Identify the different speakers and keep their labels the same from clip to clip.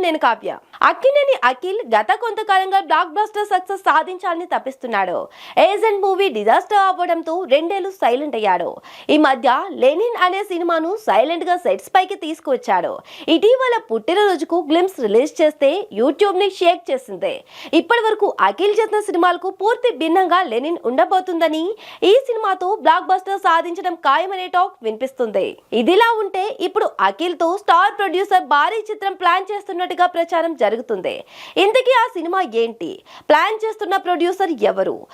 Speaker 1: నేను కావ్య. అక్కినేని అఖిల్ గత కొంతకాలంగా బ్లాక్ బస్టర్ సక్సెస్ సాధించాలని తప్పిస్తున్నాడు. ఏజెంట్ మూవీ డిజాస్టర్ అవ్వడంతో రెండేళ్ళు సైలెంట్ అయ్యాడు. ఈ మధ్య లెనిన్ అనే సినిమాను సైలెంట్గా సెట్స్ పైకి తీసుకువచ్చాడు. ఇటీవల పుట్టినరోజుకు గ్లిమ్స్ రిలీజ్ చేస్తే యూట్యూబ్ని షేక్ చేసింది. ఇప్పటి వరకు అఖిల్ చేసిన సినిమాలకు పూర్తి భిన్నంగా లెనిన్ ఉండబోతుందని ఈ సినిమాతో బ్లాక్ బస్టర్ సాధించడం ఖాయమనే టాక్ వినిపిస్తుంది. ఇదిలా ఉంటే ఇప్పుడు అఖిల్తో స్టార్ ప్రొడ్యూసర్ భారీ చిత్రం ప్లాన్ చేస్తున్నట్టుగా ప్రచారం జరుగుతుంది. ఇంతకీ ఆ సినిమా ఏంటి? ప్లాన్ చేస్తున్న ప్రొడ్యూసర్ ఎవరు?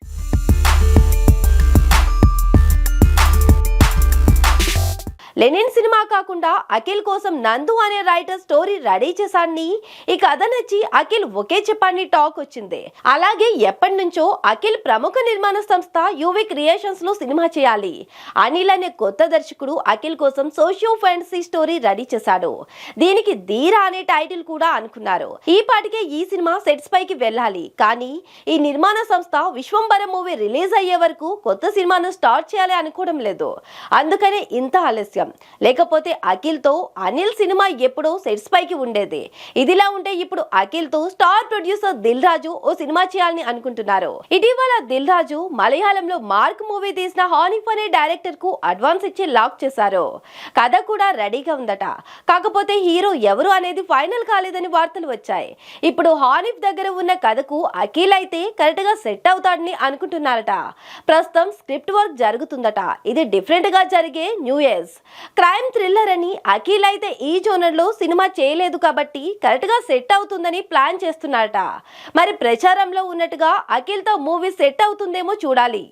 Speaker 1: లెనిన్ సినిమా కాకుండా అఖిల్ కోసం నందు అనే రైటర్ స్టోరీ రెడీ చేశాన్ని ఈ కథ నచ్చి అఖిల్ ఒకే చెప్పండి టాక్ వచ్చింది. అలాగే ఎప్పటి నుంచో అఖిల్ ప్రముఖ నిర్మాణ సంస్థ యువి క్రియేషన్స్లో సినిమా చేయాలి. అనిల్ అనే కొత్త దర్శకుడు అఖిల్ కోసం సోషియో ఫ్యాంటసీ స్టోరీ రెడీ చేశాడు. దీనికి ధీరా అనే టైటిల్ కూడా అనుకున్నారు. ఈ పాటికే ఈ సినిమా సెట్స్ పైకి వెళ్ళాలి. కానీ ఈ నిర్మాణ సంస్థ విశ్వంబర మూవీ రిలీజ్ అయ్యే వరకు కొత్త సినిమాను స్టార్ట్ చేయాలి అనుకోవడం లేదు. అందుకనే ఇంత ఆలస్యం. లేకపోతే అఖిల్తో అనిల్ సినిమా ఎప్పుడో సెట్స్ పైకి ఉండేది. ఇదిలా ఉంటే ఇప్పుడు అఖిల్తో స్టార్ ప్రొడ్యూసర్ దిల్ రాజు ఓ సినిమా చేయాలని అనుకుంటున్నారు. ఇటీవల దిల్ రాజు మలయాళంలో మార్క్ మూవీ తీసిన హానిఫ్ అనే డైరెక్టర్కు అడ్వాన్స్ ఇచ్చి లాక్ చేశారు. కథ కూడా రెడీగా ఉందట. కాకపోతే హీరో ఎవరు అనేది ఫైనల్ కాలేదని వార్తలు వచ్చాయి. ఇప్పుడు హానిఫ్ దగ్గర ఉన్న కథకు అఖిల్ అయితే కరెక్ట్గా సెట్ అవుతాడని అనుకుంటున్నారట. ప్రస్తుతం స్క్రిప్ట్ వర్క్ జరుగుతుందట. ఇది డిఫరెంట్గా జరిగే న్యూ ఇయర్స్. క్రైమ్ థ్రిల్లర్ అని అఖిల్ అయితే ఈ జోనర్లో సినిమా చేయలేదు కాబట్టి కరెక్ట్గా సెట్ అవుతుందని ప్లాన్ చేస్తున్నారట. మరి ప్రచారంలో ఉన్నట్టుగా అఖిల్తో మూవీ సెట్ అవుతుందేమో చూడాలి.